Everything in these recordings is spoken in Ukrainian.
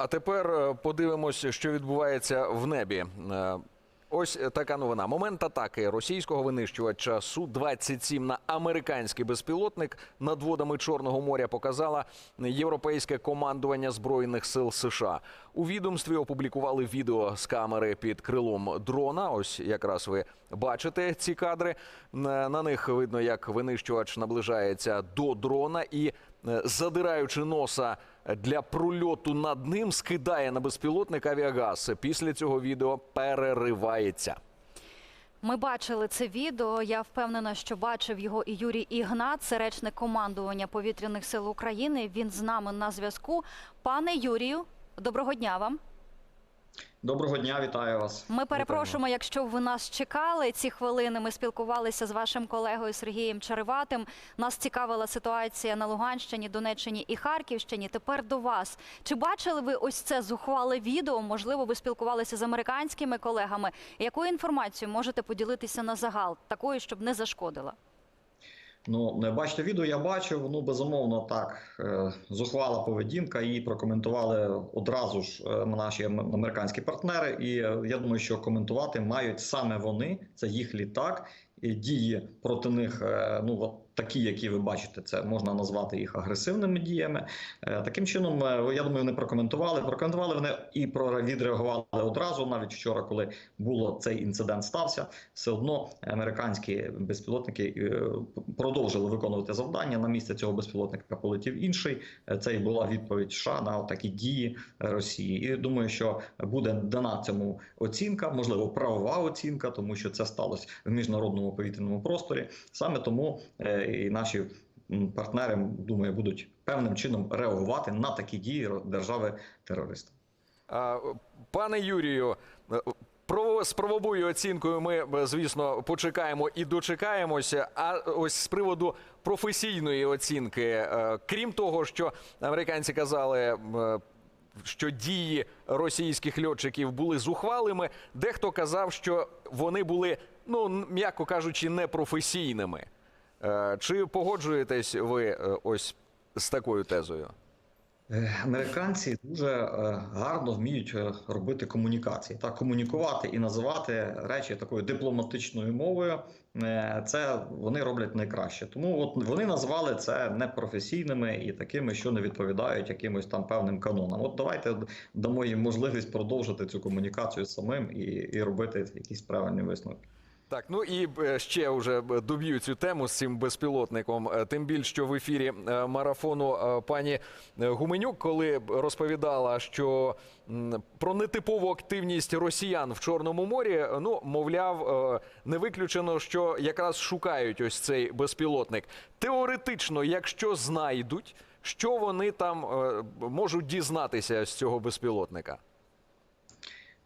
А тепер е, подивимось, що відбувається в небі. Е, Ось така новина. Момент атаки російського винищувача Су-27 на американський безпілотник над водами Чорного моря показала європейське командування збройних сил США. У відомстві опублікували відео з камери під крилом дрона. Ось якраз ви бачите ці кадри. Е, На них видно, як винищувач наближається до дрона і, задираючи носа для прольоту над ним, скидає на безпілотник авіагаз. Після цього відео переривається. Ми бачили це відео. Я впевнена, що бачив його і Юрій Ігнат, це речник командування повітряних сил України. Він з нами на зв'язку. Пане Юрію, доброго дня вам. Доброго дня, вітаю вас. Ми перепрошуємо, якщо ви нас чекали ці хвилини. Ми спілкувалися з вашим колегою Сергієм Чариватим. Нас цікавила ситуація на Луганщині, Донеччині і Харківщині. Тепер до вас. Чи бачили ви ось це зухвале відео? Можливо, ви спілкувалися з американськими колегами. Якою інформацією можете поділитися на загал, такою, щоб не зашкодила? Ну, не бачите відео, я бачив. Ну, безумовно, так. е, Зухвала поведінка. Її прокоментували одразу ж е, наші американські партнери. І е, я думаю, що коментувати мають саме вони. Це їх літак. І дії проти них, ну такі, які ви бачите, це можна назвати їх агресивними діями. Е, Таким чином, е, я думаю, вони прокоментували. Прокоментували вони і відреагували одразу. Навіть вчора, коли було цей інцидент стався, все одно американські безпілотники е, продовжили виконувати завдання. На місце цього безпілотника полетів інший. Це і була відповідь США на такі дії Росії. І думаю, що буде дана цьому оцінка, можливо, правова оцінка, тому що це сталося в міжнародному повітряному просторі. Саме тому і наші партнери, думаю, будуть певним чином реагувати на такі дії держави-терориста. Пане Юрію, е, про з правовою оцінкою ми, е, звісно, почекаємо і дочекаємося. А ось з приводу професійної оцінки, е, крім того, що американці казали. Що дії російських льотчиків були зухвалими, дехто казав, що вони були, ну м'яко кажучи, непрофесійними. Е, Чи погоджуєтесь ви е, ось з такою тезою? Е, Американці дуже гарно вміють робити комунікації, так комунікувати і називати речі такою дипломатичною мовою. Це вони роблять найкраще. Тому от вони назвали це непрофесійними і такими, що не відповідають якимось там певним канонам. От давайте дамо їм можливість продовжити цю комунікацію самим і, і робити якісь правильні висновки. Так, ну і е, ще вже е, доб'ю цю тему з цим безпілотником. Е, Тим більше, що в ефірі марафону пані Гуменюк, коли розповідала, що про нетипову активність росіян в Чорному морі, ну мовляв, не виключено, що якраз шукають ось цей безпілотник. Теоретично, якщо знайдуть, що вони там можуть дізнатися з цього безпілотника.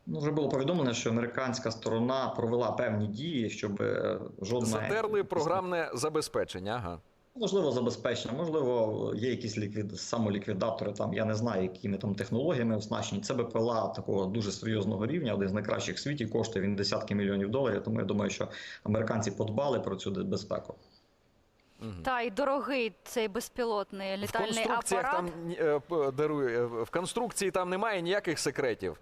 Ну, вже було повідомлено, що американська сторона провела певні дії, щоб е, жодна Затерли програмне забезпечення. Ага. Можливо, забезпечення, можливо, є якісь ліквід... самоліквідатори. Там я не знаю, якими там технологіями оснащені. Це БПЛА такого дуже серйозного рівня, один з найкращих в світі. Коштує він десятки мільйонів доларів. Тому я думаю, що американці подбали про цю безпеку. Та й дорогий цей безпілотний В літальний конструкціях апарат. там е, п- е, в конструкції там немає ніяких секретів.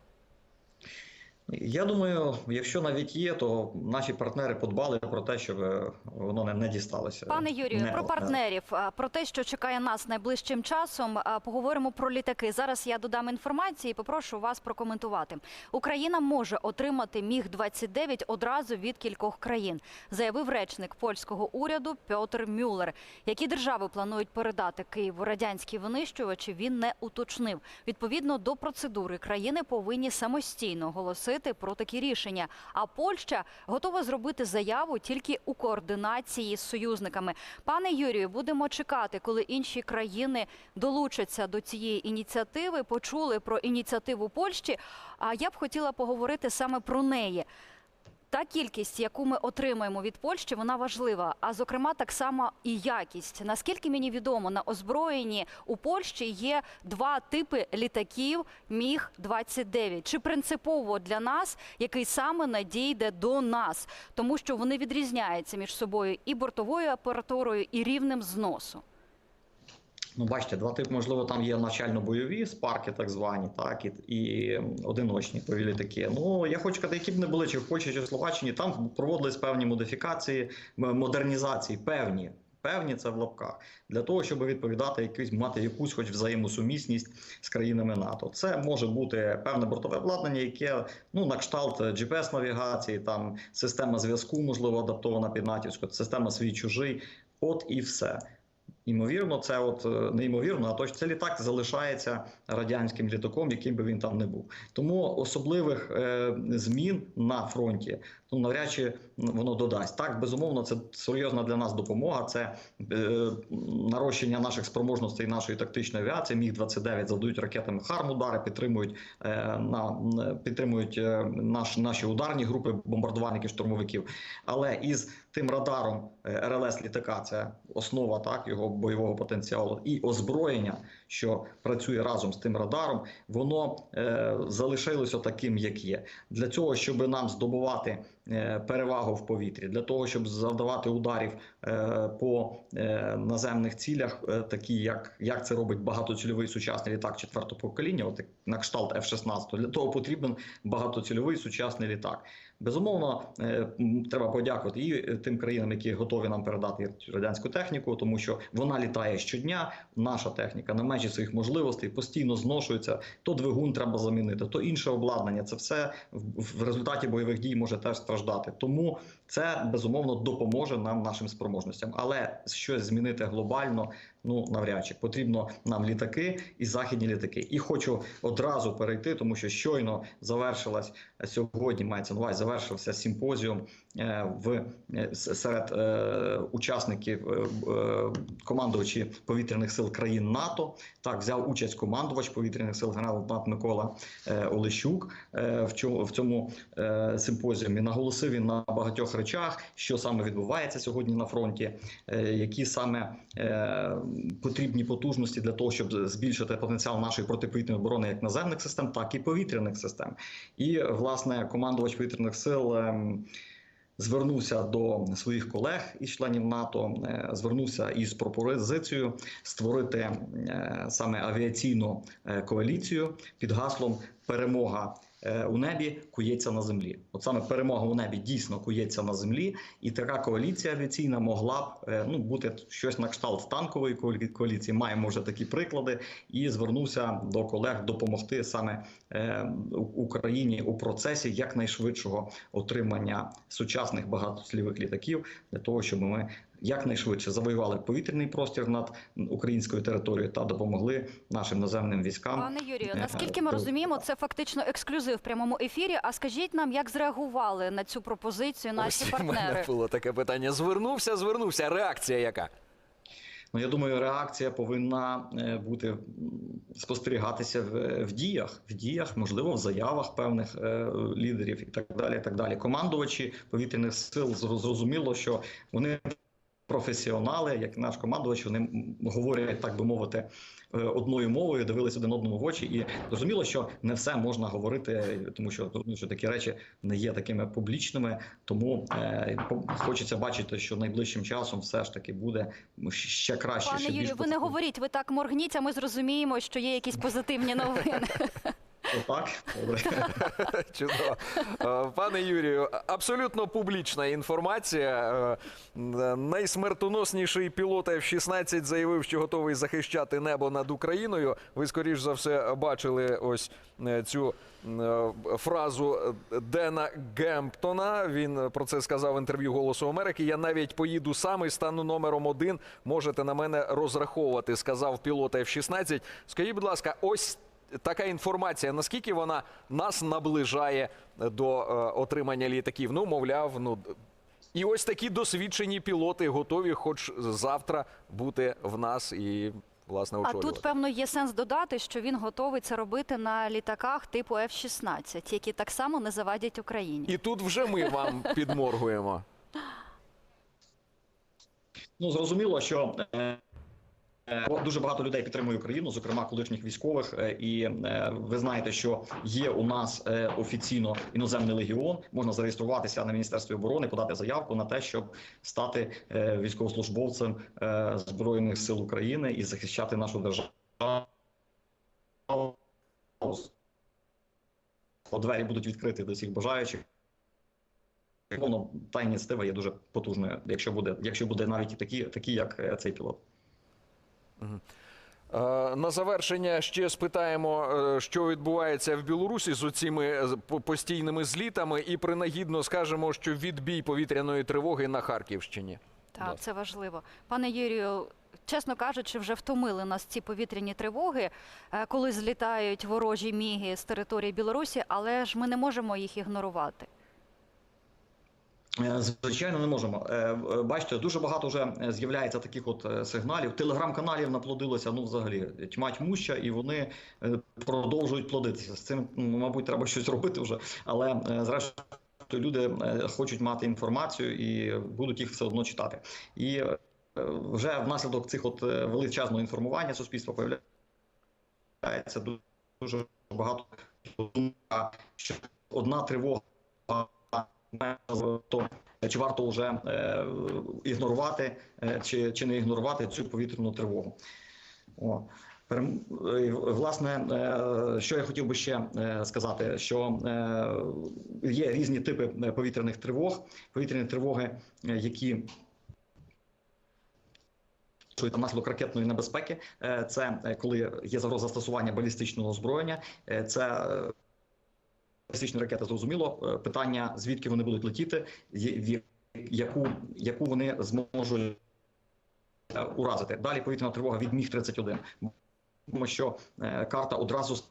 Я думаю, якщо навіть є, то наші партнери подбали про те, щоб е, воно не, не дісталося. Пане Юрію, Не- про партнерів, а, про те, що чекає нас найближчим часом. Поговоримо про літаки. Зараз я додам інформації. і Попрошу вас прокоментувати. Україна може отримати міг 29 одразу від кількох країн, заявив речник польського уряду Пьотр Мюллер. Які держави планують передати Києву радянські винищувачі? Він не уточнив. Відповідно до процедури країни повинні самостійно оголосити про такі рішення. А Польща готова зробити заяву тільки у координації з союзниками. Пане Юрію, будемо чекати, коли інші країни долучаться до цієї ініціативи. Почули про ініціативу Польщі. А я б хотіла поговорити саме про неї. Та кількість, яку ми отримаємо від Польщі, вона важлива. А зокрема, так само і якість. Наскільки мені відомо, на озброєнні у Польщі є два типи літаків Міг 29 Чи принципово для нас, який саме надійде до нас, тому що вони відрізняються між собою і бортовою апаратурою, і рівнем зносу. Ну, бачите, два типи, можливо, там є навчально-бойові спарки, так звані, так, і, і одиночні пові літаки. Ну, я хочу сказати, які б не були, чи в Польщі, чи в Словаччині, там проводились певні модифікації, модернізації, певні. Певні це в лапках для того, щоб відповідати якусь мати якусь, хоч взаємосумісність з країнами НАТО. Це може бути певне бортове обладнання, яке ну на кшталт gps навігації, там система зв'язку, можливо, адаптована під натівську, система свій чужий. От і все. Імовірно, це от е, не ймовірно, а точно це літак залишається радянським літаком, яким би він там не був. Тому особливих е, змін на фронті ну навряд чи воно додасть. Так, безумовно, це серйозна для нас допомога. Це е, нарощення наших спроможностей нашої тактичної авіації. Міг 29 завдають ракетами харм удари, підтримують е, на підтримують е, наш, наші ударні групи бомбардувальників, штурмовиків. Але із тим радаром е, РЛС літака це основа так його бойового потенціалу і озброєння, що працює разом з тим радаром, воно е, залишилося таким, як є. Для цього, щоб нам здобувати е, перевагу в повітрі, для того, щоб завдавати ударів е, по е, наземних цілях, е, такі як, як це робить багатоцільовий сучасний літак четвертого покоління, от на кшталт F-16, для того потрібен багатоцільовий сучасний літак. Безумовно, е, треба подякувати і е, тим країнам, які готові нам передати радянську техніку, тому що вона літає щодня. Наша техніка на межі своїх можливостей постійно зношується. То двигун треба замінити, то інше обладнання. Це все в в результаті бойових дій може теж страждати. Тому це безумовно допоможе нам нашим спроможностям. Але щось змінити глобально. Ну навряд чи потрібно нам літаки і західні літаки. І хочу одразу перейти, тому що щойно завершилась сьогодні. Мається на увазі, завершився симпозіум е, в е, серед е, учасників е, е, командувачі повітряних сил країн НАТО. Так взяв участь командувач повітряних сил генерал-лейтенант Микола е, Олещук е, в цьому в цьому е, симпозіумі. Наголосив він на багатьох речах, що саме відбувається сьогодні на фронті, е, які саме е, потрібні потужності для того, щоб збільшити потенціал нашої протиповітряної оборони як наземних систем, так і повітряних систем. І власне командувач повітряних сил. ем, Звернувся до своїх колег із членів НАТО, е, звернувся із пропозицією створити е, саме авіаційну е, коаліцію під гаслом Перемога у небі кується на землі. От саме перемога у небі дійсно кується на землі, і така коаліція авіаційна могла б е, ну бути щось на кшталт танкової коалі- коаліції. Маємо вже такі приклади, і звернувся до колег допомогти саме е, Україні у процесі якнайшвидшого отримання сучасних багатослівих літаків для того, щоб ми якнайшвидше завоювали повітряний простір над українською територією та допомогли нашим наземним військам. Пане Юрію, Е, наскільки ми розуміємо, це фактично ексклюзив в прямому ефірі. А скажіть нам, як зреагували на цю пропозицію наші Ось у мене було таке питання. Звернувся, звернувся. Реакція яка? Ну я думаю, реакція повинна е, бути спостерігатися в, в діях, в діях, можливо, в заявах певних е, лідерів і так далі. І так далі. Командувачі повітряних сил зрозуміло, що вони. Професіонали, як наш командувач, вони говорять, так би мовити, е, одною мовою, дивились один одному в очі, і зрозуміло, що не все можна говорити, тому що, тому що такі речі не є такими публічними. Тому е, хочеться бачити, що найближчим часом все ж таки буде ще краще. Пане ще Юрію, ви не говоріть, ви так моргніть, а ми зрозуміємо, що є якісь позитивні новини. Отак, добре. Чудово. Е, Пане Юрію, абсолютно публічна інформація. Е, Найсмертоносніший пілот F-16 заявив, що готовий захищати небо над Україною. Ви, скоріш за все, бачили ось е, цю фразу Дена Гемптона. Він про це сказав в інтерв'ю Голосу Америки. Я навіть поїду сам і стану номером один. Можете на мене розраховувати, сказав пілот F-16. Скажіть, будь ласка, ось така інформація, наскільки вона нас наближає до е, отримання літаків? Ну, мовляв, ну. І ось такі досвідчені пілоти готові, хоч завтра бути в нас і власне А тут, певно, є сенс додати, що він готовий це робити на літаках типу F-16, які так само не завадять Україні. І тут вже ми вам підморгуємо. Ну зрозуміло, що е, Дуже багато людей підтримує Україну, зокрема колишніх військових. Е, І е, ви знаєте, що є у нас е, офіційно іноземний легіон. Можна зареєструватися на міністерстві оборони, подати заявку на те, щоб стати е, військовослужбовцем е, збройних сил України і захищати нашу державу. Двері будуть відкриті до всіх бажаючих. Воно та ініціатива є дуже потужною, якщо буде, якщо буде навіть такі, такі як е, цей пілот. Е, На завершення ще спитаємо, е, що відбувається в Білорусі з оціми е, постійними злітами, і принагідно скажемо, що відбій повітряної тривоги на Харківщині. Так, це важливо. Пане Юрію, чесно кажучи, вже втомили нас ці повітряні тривоги, коли злітають ворожі міги з території Білорусі, але ж ми не можемо їх ігнорувати. Е, Звичайно, не можемо. Е, е, Бачите, дуже багато вже з'являється таких от сигналів. Телеграм-каналів наплодилося, ну взагалі тьма тьмуща, і вони продовжують плодитися. З цим, мабуть, треба щось робити вже. Але зрештою люди хочуть мати інформацію і будуть їх все одно читати. І вже внаслідок цих от величезного інформування суспільства появляється дуже багато що одна тривога чи варто вже е, ігнорувати е, чи, чи не ігнорувати цю повітряну тривогу. О. Власне, е, що я хотів би ще сказати, що є різні типи повітряних тривог, повітряні тривоги, які Що внаслідок ракетної небезпеки, це коли є загроза застосування балістичного озброєння, це балістичні ракети зрозуміло. Е, Питання, звідки вони будуть летіти, яку, яку вони зможуть е, уразити. Далі повітряна тривога від Міг 31 Тому що е, карта одразу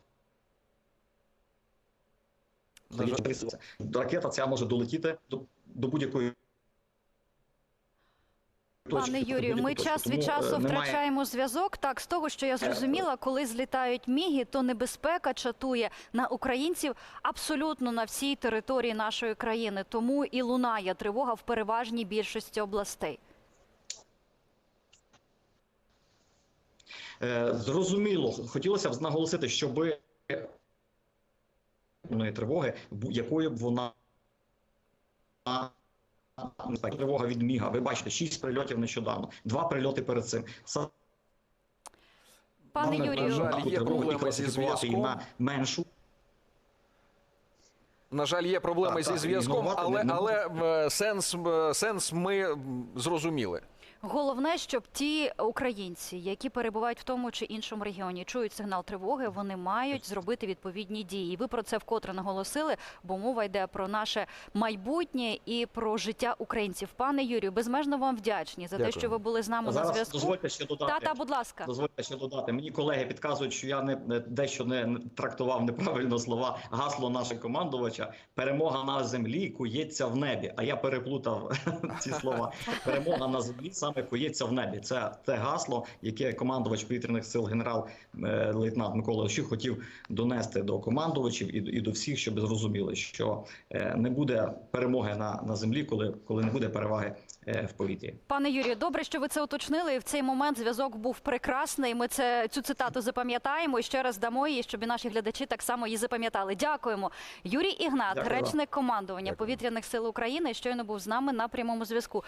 ракета ця може долетіти до, до будь-якої. Пане Юрію, ми час від е, часу втрачаємо зв'язок. Так, з того, що я зрозуміла, коли злітають міги, то небезпека чатує на українців абсолютно на всій території нашої країни. Тому і лунає тривога в переважній більшості областей. Е, Зрозуміло, хотілося б наголосити, щоб тривоги, якою б вона тривога від міга. Ви бачите, шість прильотів нещодавно, два прильоти перед цим. Пане Юрію, жаль, є і проблеми зі зв'язком. на меншу. На жаль, є проблеми Так, зі зв'язком, але, але е, сенс, е, сенс ми зрозуміли. Головне, щоб ті українці, які перебувають в тому чи іншому регіоні, чують сигнал тривоги, вони мають зробити відповідні дії. І ви про це вкотре наголосили, бо мова йде про наше майбутнє і про життя українців. Пане Юрію, безмежно вам вдячні за те, що ви були з нами на Зараз зв'язку. дозвольте ще додати. Та та, будь ласка. Дозвольте ще додати. Мені колеги підказують, що я не не- дещо не не трактував неправильно слова. Гасло нашого командувача перемога на землі кується в небі. А я переплутав ці слова. Перемога на землі саме кується в небі. Це те гасло, яке командувач повітряних сил генерал-лейтенант Микола Ощук хотів донести до командувачів і, і до всіх, щоб зрозуміли, що е, не буде перемоги на, на землі, коли, коли не буде переваги е, в повітрі. Пане Юрію, добре, що ви це уточнили. І в цей момент зв'язок був прекрасний. Ми це цю цитату запам'ятаємо і ще раз дамо її, щоб і наші глядачі так само її запам'ятали. Дякуємо. Юрій Ігнат, Дякую речник командування Дякую. повітряних сил України, щойно був з нами на прямому зв'язку.